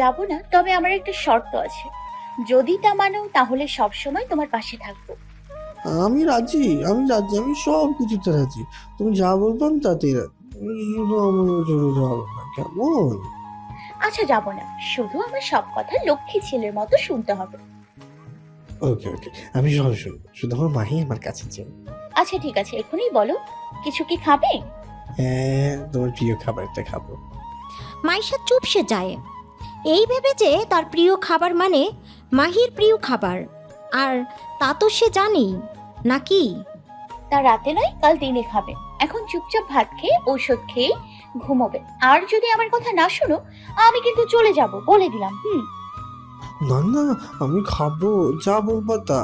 যাব না তবে আমার একটা শর্ত আছে। যদি তা মানো তাহলে সব সময় তোমার পাশে থাকব। আমি রাজি আমি রাজি আমি সব কিছুতে রাজি। তুমি যা বলব আমি তাতেই রাজি। তুমি শুধু আমার জোরে হবে না কেমন? আচ্ছা যাব না। শুধু আমার সব কথা লক্ষ্মী ছেলের মতো শুনতে হবে। ওকে ওকে আমি সব শুনব। শুধু আমার মাহি আমার কাছে চাই আচ্ছা ঠিক আছে এখনই বলো। কিছু কি খাবে? হ্যাঁ তোমার প্রিয় খাবারটা খাব। মাইশা চুপসে যায়। এই ভেবে যে তার প্রিয় খাবার মানে মাহির প্রিয় খাবার। আর তা তো সে জানেই নাকি? তা রাতে নয় কাল দিনে খাবে। এখন চুপচাপ ভাত খেয়ে ঔষধ খেয়ে ঘুমোবে। আর যদি আমার কথা না শোনো আমি কিন্তু চলে যাব বলে দিলাম হুম? না না আমি খাব যা বলব তা।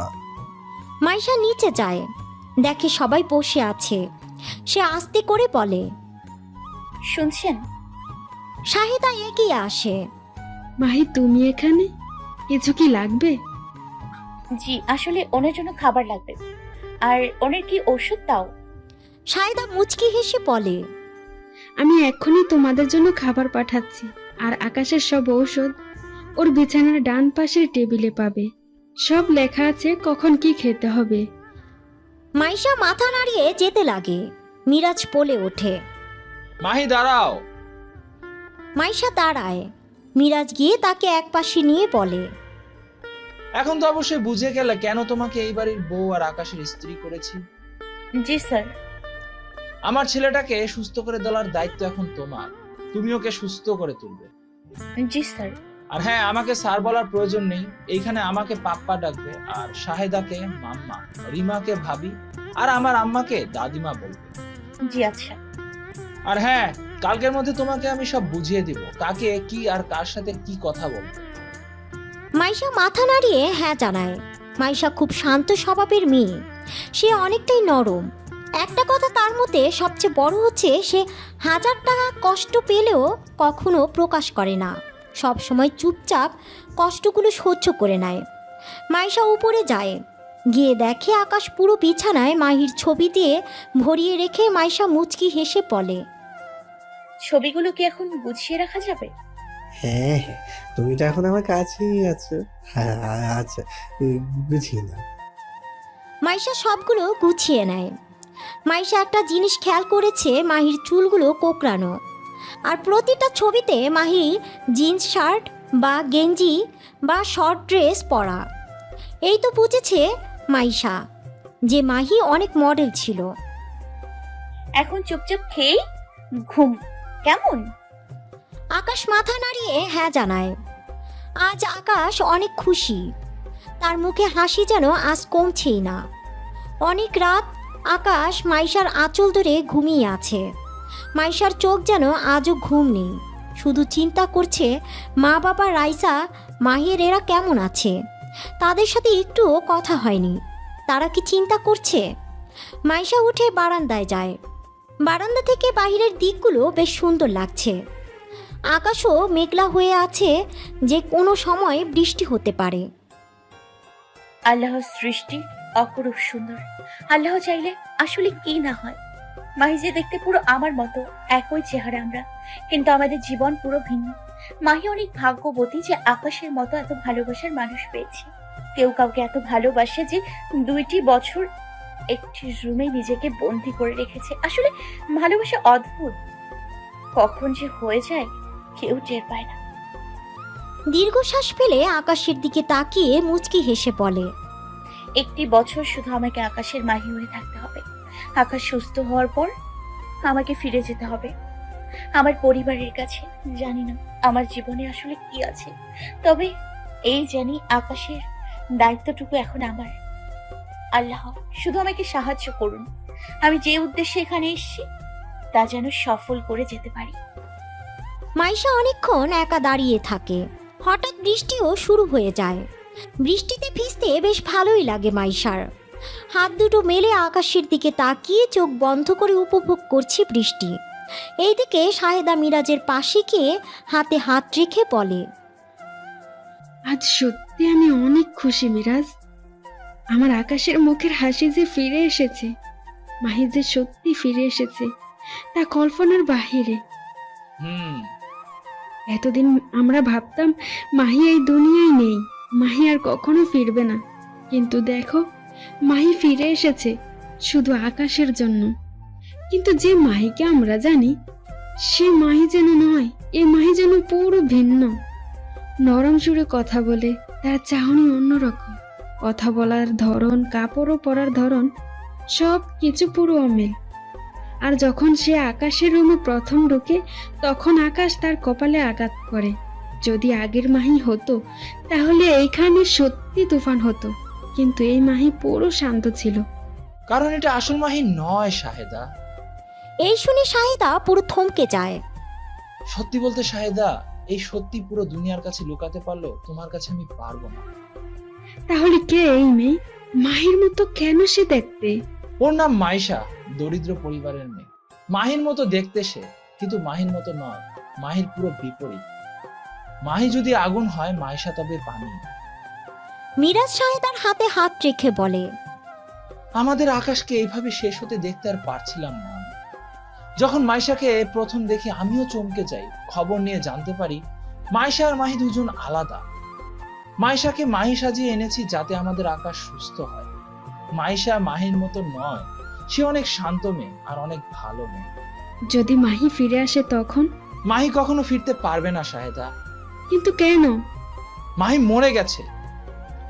মাইশা নিচে যায় দেখে সবাই বসে আছে। সে আস্তে করে বলে শুনছেন? শাহিদা এগিয়ে আসে। মাহি তুমি এখানে? কিছু কি লাগবে? জি আসলে ওনার জন্য খাবার লাগবে। আর ওনার কি ওষুধ দাও শাহিদা মুচকি হেসে বলে আমি এক্ষুনি তোমাদের জন্য খাবার পাঠাচ্ছি আর আকাশের সব ঔষধ ওর বিছানার ডান পাশের টেবিলে পাবে। সব লেখা আছে কখন কি খেতে হবে। মাইশা মাথা নাড়িয়ে যেতে লাগে। মিরাজ বলে ওঠে মাহি দাঁড়াও। মাইশা দাঁড়ায়। মিরাজ গিয়ে তাকে এক পাশে নিয়ে বলে এখন তো অবশ্যই বুঝে গেলে কেন তোমাকে এই বাড়ির বউ আর আকাশের স্ত্রী করেছি। জি স্যার। আমার ছেলেটাকে সুস্থ করে তোলার দায়িত্ব এখন তোমার। তুমি ওকে সুস্থ করে তুলবে। জি স্যার। আর হ্যাঁ আমাকে স্যার বলার প্রয়োজন নেই। এইখানে আমাকে পাপ্পা ডাকবে আর শাহেদাকে মাম্মা রিমাকে ভাবি আর আমার আম্মাকে দাদিমা বলবে। জি আচ্ছা। আর হ্যাঁ কালকের মধ্যে তোমাকে আমি সব বুঝিয়ে দিব। কাকে, কি আর কার সাথে কি কথা বলবে? মাইশা মাথা নাড়িয়ে হ্যাঁ জানায়। মাইশা খুব শান্ত স্বভাবের মেয়ে। সে অনেকটাই নরম। একটা কথা তার মতে সবচেয়ে বড় হচ্ছে, সে হাজার টাকা কষ্ট পেলেও কখনো প্রকাশ করে না। সব সময় চুপচাপ কষ্টগুলো সহ্য করে নেয়। মাইশা উপরে যায়। গিয়ে দেখে আকাশ পুরো বিছানায় মাহির ছবি দিয়ে ভরিয়ে রেখে মাইশা মুচকি হেসে বলে ছবিগুলো কি এখন গুছিয়ে রাখা যাবে? হ্যাঁ হ্যাঁ তুমি তো এখন আমার কাছেই আছো। হ্যাঁ আচ্ছা বুঝি না। মাইশা সবগুলো গুছিয়ে নেয়। মাইশা একটা জিনিস খেয়াল করেছে মাহির চুলগুলো কোকড়ানো। আর প্রতিটা ছবিতে মাহি জিন্স শার্ট বা গেঞ্জি বা শর্ট ড্রেস পরা। এই তো বুঝেছে মাইশা যে মাহি অনেক মডেল ছিল। এখন চুপচাপ খেয়ে ঘুম। কেমন? আকাশ মাথা নাড়িয়ে হ্যাঁ জানায়। আজ আকাশ অনেক খুশি। তার মুখে হাসি যেন আজ কমছেই না। অনেক রাত আকাশ মাইশার আঁচল ধরে ঘুমিয়ে আছে। মাইশার চোখ যেন আজও ঘুম নেই। শুধু চিন্তা করছে মা বাবা রাইসা, মাহের এরা কেমন আছে? তাদের সাথে একটুও কথা হয়নি। তারা কি চিন্তা করছে? মাইশা উঠে বারান্দায় যায়। বারান্দা থেকে বাইরের দিকগুলো বেশ সুন্দর লাগছে। আকাশও মেঘলা হয়ে আছে, যে কোনো সময় বৃষ্টি হতে পারে। আল্লাহর সৃষ্টি অপরূপ সুন্দর। আল্লাহ চাইলে আসলে কি না হয়? মাহি যে দেখতে পুরো আমার মতো একই চেহারা আমরা, কিন্তু আমাদের জীবন পুরো ভিন্ন। মাহি অনেক ভাগ্যবতী যে আকাশের মতো এত ভালোবাসার মানুষ পেয়েছে। কেউ কাউকে এত ভালোবাসে যে দুইটি বছর একটি রুমে নিজেকে বন্দি করে রেখেছে। আসলে ভালোবাসা অদ্ভুত। কখন যে হয়ে যায় কেউ টের পায় না। দীর্ঘশ্বাস ফেলে আকাশের দিকে তাকিয়ে মুচকি হেসে বলে একটি বছর শুধু আমাকে আকাশের মাহি হয়ে থাকতে হবে। আকাশ সুস্থ হওয়ার পর আমাকে ফিরে যেতে হবে। আমার পরিবারের কাছে জানি না আমার জীবনে আসলে কি আছে। তবে এই জানি আকাশের দায়িত্বটুকু এখন আমার। আল্লাহ শুধু আমাকে সাহায্য করুন। আমি যে উদ্দেশ্যে এখানে এসেছি তা যেন সফল করে যেতে পারি। মাইশা অনেকক্ষণ একা দাঁড়িয়ে থাকে। হঠাৎ বৃষ্টিও শুরু হয়ে যায়। বৃষ্টিতে ভিজতে বেশ ভালোই লাগে মাইশার। হাত দুটো মেলে আকাশের দিকে তাকিয়ে চোখ বন্ধ করে উপভোগ করছি বৃষ্টি। এইদিকে শাহেদা মিরাজের পাশে গিয়ে হাতে হাত রেখে বলে আজ সত্যি আমি অনেক খুশি মিরাজ। আমার আকাশের মুখের হাসি যে ফিরে এসেছে মাহি যে সত্যি ফিরে এসেছে তা কল্পনার বাহিরে। হুম। এতদিন আমরা ভাবতাম মাহি এই দুনিয়ায় নেই মাহি আর কখনো ফিরবে না। কিন্তু দেখো মাহি ফিরে এসেছে শুধু আকাশের জন্য। কিন্তু যে মাহিকে আমরা জানি সে মাহি যেন নয় এ মাহি যেন পুরো ভিন্ন। নরম সুরে কথা বলে তার চাহনি অন্যরকম। কথা বলার ধরন কাপড়ও পরার ধরন সব কিছু পুরো অমিল। আর যখন সে আকাশের রুমে প্রথম ঢুকে তখন আকাশ তার কপালে আঘাত করে। যদি আগের মাহি হতো তাহলে এইখানে সত্যি তুফান হতো। কিন্তু এই মাহি পুরো শান্ত ছিল। কারণ এটা আসল মাহি নয় শাহেদা। এই শুনে শাহিদা পুরো থমকে যায়। সত্যি বলতে শাহেদা এই সত্যি পুরো দুনিয়ার কাছে লুকাতে পারল তোমার কাছে আমি পারব না। তাহলে কে এই মেয়ে? মাহির মতো কেন সে দেখতে? ওর নাম মাইশা দরিদ্র পরিবারের মেয়ে। মাহির মতো দেখতে সে কিন্তু মাহির মতো নয়। মাহির পুরো বিপরীত। মাহি যদি আগুন হয় মাইশা তবে পানি। মিরাজ শাহিদার হাতে হাত রেখে বলে আমাদের আকাশকে এইভাবে শেষ হতে দেখতে আর পারছিলাম না। আমি। যখন মাইশাকে প্রথম দেখে আমিও চমকে যাই খবর নিয়ে জানতে পারি মাইশা আর মাহি দুজন আলাদা। মাইশাকে মাহি সাজিয়ে এনেছি যাতে আমাদের আকাশ সুস্থ হয়। মাইশা মাহির মতো নয় সে অনেক শান্ত মেয়ে আর অনেক ভালো মেয়ে। যদি মাহি ফিরে আসে তখন? মাহি কখনো ফিরতে পারবে না শাহেদা কিন্তু কেন? মাহি মরে গেছে।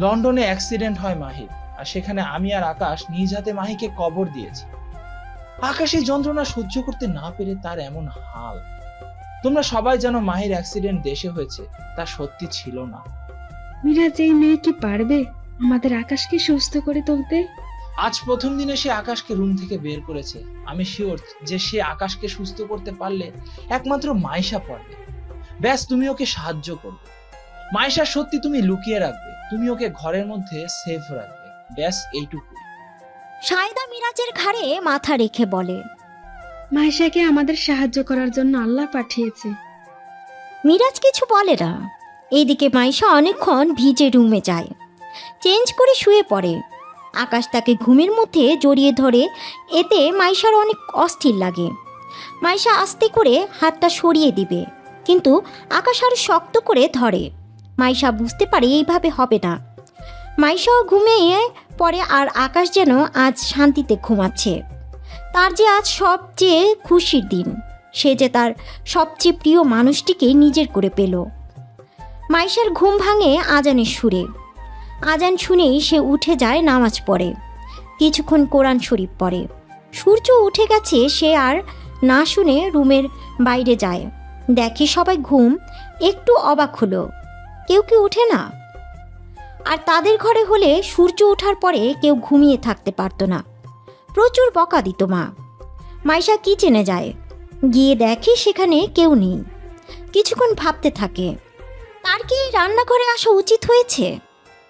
লন্ডনে অ্যাক্সিডেন্ট হয় মাহির আর সেখানে আমি আর আকাশ নিজ হাতে মাহিকে কবর দিয়েছি। আকাশ যন্ত্রণা সহ্য করতে না পেরে তার এমন হাল। তোমরা সবাই জানো মাহির অ্যাক্সিডেন্ট দেশে হয়েছে তা সত্যি ছিল না। মিরাজ এই মেয়ে কি পারবে আমাদের আকাশকে সুস্থ করে তুলতে? আজ প্রথম দিনে সে আকাশকে রুম থেকে বের করেছে। আমি শিওর যে সে আকাশকে সুস্থ করতে পারলে একমাত্র মাইশা পারবে। ব্যাস তুমি ওকে সাহায্য করবে। মাইশা সত্যি তুমি লুকিয়ে রাখবে। তুমি ওকে ঘরের মধ্যে সেফ রাখবে। ব্যাস এইটুকু শাহিদা মিরাজের ঘাড়ে মাথা রেখে বলে মাইশাকে আমাদের সাহায্য করার জন্য আল্লাহ পাঠিয়েছে। মিরাজ কিছু বলে না। এইদিকে মাইশা অনেকক্ষণ ভিজে রুমে যায়। চেঞ্জ করে শুয়ে পড়ে। আকাশ তাকে ঘুমের মধ্যে জড়িয়ে ধরে, এতে মাইশার অনেক অস্থির লাগে। মাইশা আস্তে করে হাতটা সরিয়ে দিবে, কিন্তু আকাশ আরও শক্ত করে ধরে। মাইশা বুঝতে পারে এইভাবে হবে না। মাইশাও ঘুমিয়ে পরে আর আকাশ যেন আজ শান্তিতে ঘুমাচ্ছে। তার যে আজ সবচেয়ে খুশির দিন, সে যে তার সবচেয়ে প্রিয় মানুষটিকে নিজের করে পেল। মাইশার ঘুম ভাঙে আজানের সুরে। আজান শুনেই সে উঠে যায় নামাজ পড়ে। কিছুক্ষণ কোরআন শরীফ পড়ে। সূর্য উঠে গেছে, সে আর না শুনে রুমের বাইরে যায়। দেখে সবাই ঘুম, একটু অবাক হলো। কেউ কি উঠে না? আর তাদের ঘরে হলে সূর্য ওঠার পরে কেউ ঘুমিয়ে থাকতে পারতো না। প্রচুর বকা দিত মা। মাইশা কিচেনে যায়। গিয়ে দেখে সেখানে কেউ নেই। কিছুক্ষণ ভাবতে থাকে। কি রান্নাঘরে আসা উচিত হয়েছে।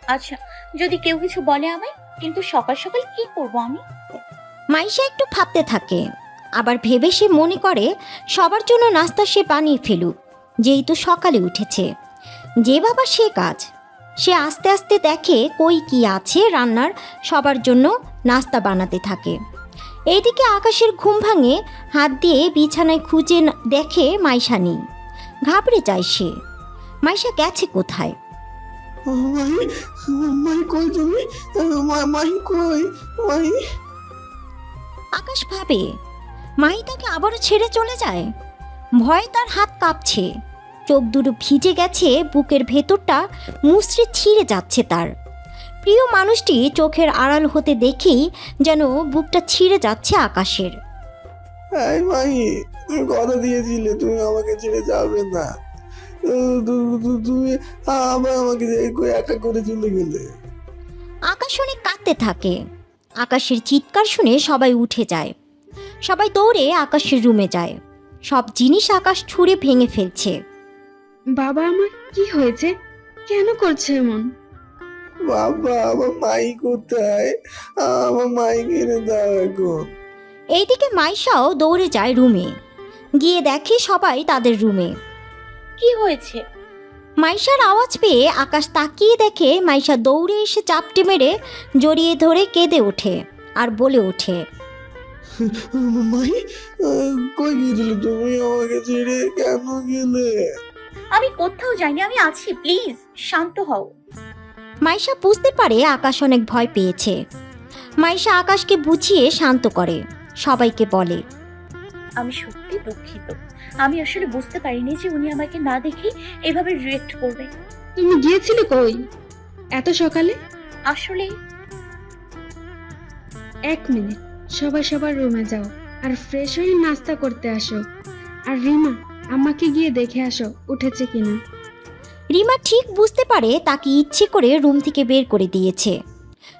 আচ্ছা যদি কেউ কিছু বলে আমায় কিন্তু সকাল সকাল কি করব আমি? মাইশা একটু ভাবতে থাকে আবার ভেবে সে মনে করে সবার জন্য নাস্তা সে বানিয়ে ফেলুক যেহেতু সকালে উঠেছে। যে বাবা সে কাজ সে আস্তে আস্তে দেখে কই কি আছে রান্নার সবার জন্য নাস্তা বানাতে থাকে। এইদিকে আকাশের ঘুম ভাঙে হাত দিয়ে বিছানায় খুঁজে দেখে মাইশা নেই। ঘাবড়ে যায় সে। মাইশা গেছে কোথায়? আকাশ ভাবে মাহি তাকে আবারও ছেড়ে চলে যায়। ভয়ে তার হাত কাঁপছে। চোখ দুটো ভিজে গেছে, বুকের ভেতরটা মুচড়ে ছিঁড়ে যাচ্ছে তার। প্রিয় মানুষটি চোখের আড়াল হতে দেখেই যেন বুকটা ছিঁড়ে যাচ্ছে আকাশের। মাহি তুমি কথা দিয়েছিলে, তুমি আমাকে ছেড়ে যাবে না। তুমি আবার আমাকে একা করে চলে গেলে। আকাশ অনেক কাঁদতে থাকে। আকাশের চিৎকার শুনে সবাই উঠে যায়। সবাই দৌড়ে আকাশের রুমে যায়। সব জিনিস আকাশ ছুঁড়ে ভেঙে ফেলছে। বাবা আমার কি হয়েছে? কেন করছে এমন? বাবা আমার মাই কোথায়? আমার মাই কিনে দাও এখন এইদিকে মাইশাও দৌড়ে যায় রুমে। গিয়ে দেখে সবাই তাদের রুমে। কি হয়েছে? মাইশার আওয়াজ পেয়ে আকাশ তাকিয়ে দেখে মাইশা দৌড়ে এসে চাপটে মেরে জড়িয়ে ধরে কেঁদে ওঠে আর বলে ওঠে মাই কই গিয়েছিলে তুমি আমাকে ছেড়ে? কেন গেলে? আমি কোথাও যাইনি আমি আছি প্লিজ শান্ত হও। মাইশা বুঝতে পারে আকাশ অনেক ভয় পেয়েছে। মাইশা আকাশকে বুঝিয়ে শান্ত করে সবাইকে বলে আমি সত্যি দুঃখিত। আমি আসলে বুঝতে পারিনি যে উনি আমাকে না দেখে এভাবে রিয়েক্ট করবে। তুমি গিয়েছিলে কই? এত সকালে? আসলে এক মিনিট সবাই সবার রুমে যাও আর ফ্রেশ হয়ে নাস্তা করতে আসো। আর রিমা আমাকে গিয়ে দেখে আসো উঠেছে কিনা। রিমা ঠিক বুঝতে পারে তাকে ইচ্ছে করে রুম থেকে বের করে দিয়েছে।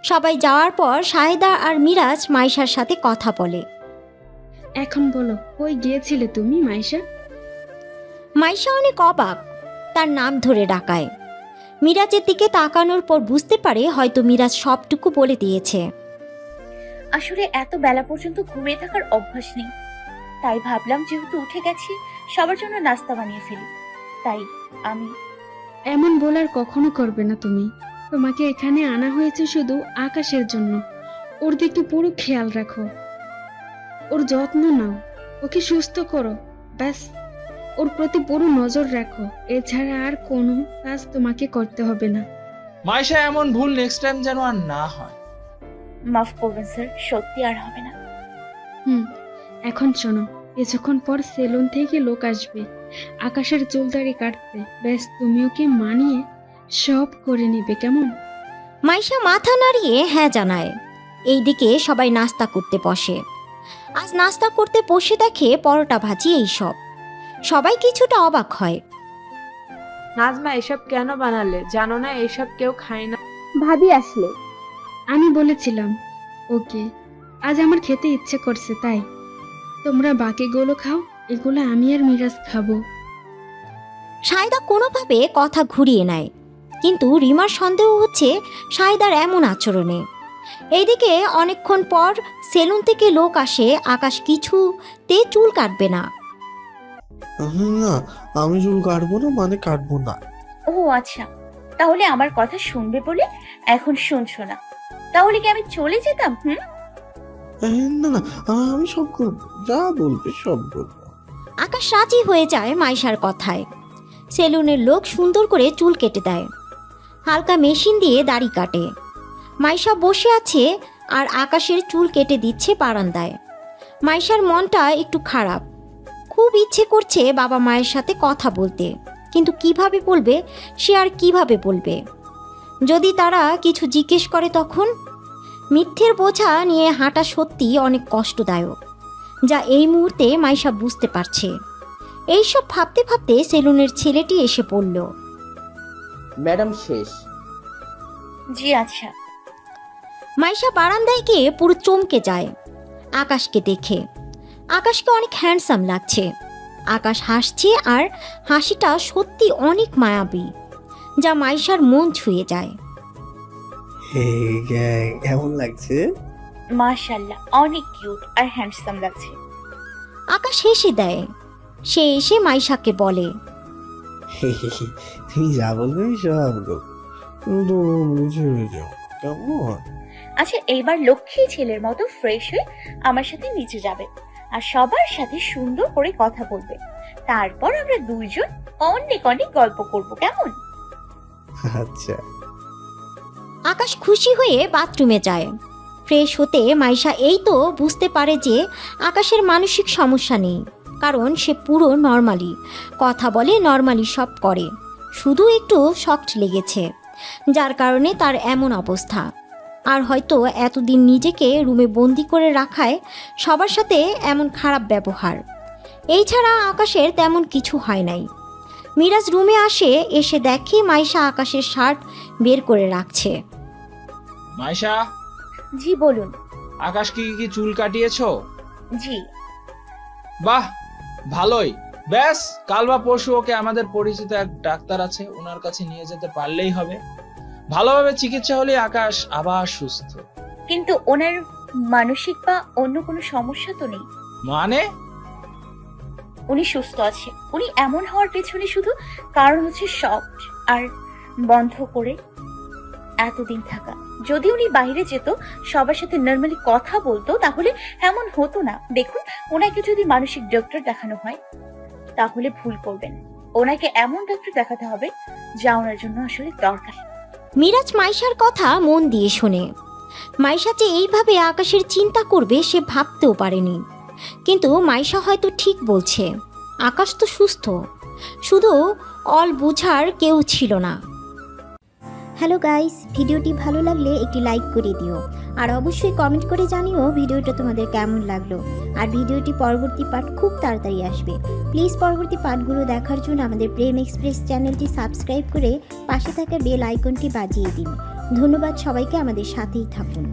সবাই যাওয়ার পর সাহেদা আর মিরাজ মাইশার সাথে কথা বলে। এখন বলো কই গিয়েছিলে তুমি মাইশা? মাইশা অনেক অবাক তার নাম ধরে ডাকায়। মিরাজের দিকে তাকানোর পর বুঝতে পারে হয়তো মিরাজ সবটুকু বলে দিয়েছে। আসলে এত বেলা পর্যন্ত ঘুমিয়ে থাকার অভ্যাস নেই। তাই ভাবলাম যেহেতু উঠে গেছি সবার জন্য নাস্তা বানিয়ে ফেলি। তাই আমি এমন বলার কখনো করবে না তুমি। তোমাকে এখানে আনা হয়েছে শুধু আকাশের জন্য। ওর দিকে পুরো খেয়াল রাখো। ওর যত্ন নাও। ওকে সুস্থ করো। ব্যাস। ওর প্রতি পুরো নজর রাখো। এছাড়া আর কোনো কাজ তোমাকে করতে হবে না। মাইশা এমন ভুল নেক্সট টাইম যেন আর না হয়। মাফ করবেন স্যার। সত্যি আর হবে না। হুম এখন শোনো। কিছুক্ষণ পর সেলুন থেকে লোক আসবে। আকাশের চুলদাড়ি কাটতে। ব্যাস তুমি ওকে মানিয়ে সব করে নেবে কেমন? মাইশা মাথা নাড়িয়ে হ্যাঁ জানায়। এইদিকে সবাই নাস্তা করতে বসে। আজ নাস্তা করতে বসে দেখে পরোটা ভাজি এইসব। সবাই কিছুটা অবাক হয়। নাজমা এসব কেন বানালে? জানো না এসব কেউ খায় না। ভাবি আসলে। আমি বলেছিলাম ওকে আজ আমার খেতে ইচ্ছে করছে তাই। তোমরা বাকিগুলো খাও এগুলো আমি আর মিরাজ খাব। সায়দা কোনোভাবে কথা ঘুরিয়ে নেয় কিন্তু রিমার সন্দেহ হচ্ছে সায়দার এমন আচরণে। এইদিকে অনেকক্ষণ পর সেলুন থেকে লোক আসে আকাশ কিছুতে চুল কাটবে না। না আমি চুল কাটবো না মানে কাটবো না। ও আচ্ছা তাহলে আমার কথা শুনবে বলে এখন শুনছো না। তাহলে কি আমি চলে যেতাম হুম? না না আমি সব করব যা বলবে সব বলব আকাশ রাজি হয়ে যায় মাইশার কথায়। সেলুনের লোক সুন্দর করে চুল কেটে দেয়। হালকা মেশিন দিয়ে দাড়ি কাটে। মাইশা বসে আছে আর আকাশের চুল কেটে দিচ্ছে বারান্দায়। মাইশার মনটা একটু খারাপ। খুব ইচ্ছে করছে বাবা মায়ের সাথে কথা বলতে কিন্তু কীভাবে বলবে সে আর কীভাবে বলবে? যদি তারা কিছু জিজ্ঞেস করে তখন? মিথ্যের বোঝা নিয়ে হাঁটা সত্যি অনেক কষ্টদায়ক যা এই মুহূর্তে মাইশা বুঝতে পারছে। এইসব ভাবতে ভাবতে সেলুনের ছেলেটি এসে পড়ল। ম্যাডাম শেষ। জি আচ্ছা। মাইশা বারান্দায় গিয়ে পুরো চমকে যায়। আকাশকে দেখে। আকাশকে অনেক হ্যান্ডসাম লাগছে। আকাশ হাসছে আর হাসিটা সত্যি অনেক মায়াবী যা মাইশার মন ছুঁয়ে যায়। হে কেমন লাগছে? মাশাল্লাহ অনেক কিউট আর হ্যান্ডসাম লাগছে। আকাশ হেসে দেয়। সে এসে মাইশাকে বলে তুমি যা বলবে সব বুঝে যাও কেমন? আচ্ছা এইবার লক্ষ্মী ছেলের মতো ফ্রেশ হয়ে আমার সাথে নিচে যাবে আর সবার সাথে সুন্দর করে কথা বলবে। তারপর আমরা দুইজন অনেক অনেক গল্প করব কেমন? আচ্ছা। আকাশ খুশি হয়ে বাথরুমে যায়। ফ্রেশ হতে মাইশা এই তো বুঝতে পারে যে আকাশের মানসিক সমস্যা নেই কারণ সে পুরো নর্মালি কথা বলে নর্মালি সব করে। শুধু একটু শক্ট লেগেছে যার কারণে তার এমন অবস্থা। আর হয়তো এতদিন নিজেকে রুমে বন্দি করে রাখায় সবার সাথে এমন খারাপ ব্যবহার। এই ছাড়া আকাশের তেমন কিছু হয় নাই। মিরাজ রুমে আসে এসে দেখে মাইশা আকাশের শার্ট বের করে রাখছে। মাইশা? জি বলুন। আকাশ কি কি চুল কাটিয়েছো? জি। বাহ ভালোই। ব্যাস কাল বা পরশু ওকে আমাদের পরিচিত এক ডাক্তার আছে ওনার কাছে নিয়ে যেতে পারলেই হবে। ভালোভাবে চিকিৎসা হলে আকাশ আবার সুস্থ। কিন্তু ওনার মানসিক বা অন্য কোনো সমস্যা তো নেই? মানে? উনি সুস্থ আছে। উনি এমন হওয়ার পেছনে শুধু কারণ হচ্ছে সফট আর বন্ধ করে এতদিন থাকা। যদি উনি বাইরে যেত সবার সাথে নর্মালি কথা বলতো তাহলে এমন হতো না। দেখুন ওনাকে যদি মানসিক ডক্টর দেখানো হয় তাহলে ভুল করবেন। ওনাকে এমন ডাক্তার দেখাতে হবে যা ওনার জন্য আসলে দরকার। মিরাজ মাইশার কথা মন দিয়ে শোনে। মাইশা যে এইভাবে আকাশের চিন্তা করবে সে ভাবতেও পারেনি। কিন্তু মাইশা হয়তো ঠিক বলছে, আকাশ তো সুস্থ, শুধু অল বুঝার কেউ ছিল না। হ্যালো গাইস ভিডিওটি ভালো লাগলে একটি লাইক করে দিও। আর অবশ্যই কমেন্ট করে জানিও ভিডিওটা তোমাদের কেমন লাগল। আর ভিডিওটি পরবর্তী পার্ট খুব তাড়াতাড়ি আসবে। প্লিজ পরবর্তী পার্টগুলো দেখার জন্য আমাদের প্রেম এক্সপ্রেস চ্যানেলটি সাবস্ক্রাইব করে পাশে থাকা বেল আইকনটি বাজিয়ে দিন। ধন্যবাদ সবাইকে আমাদের সাথেই থাকুন।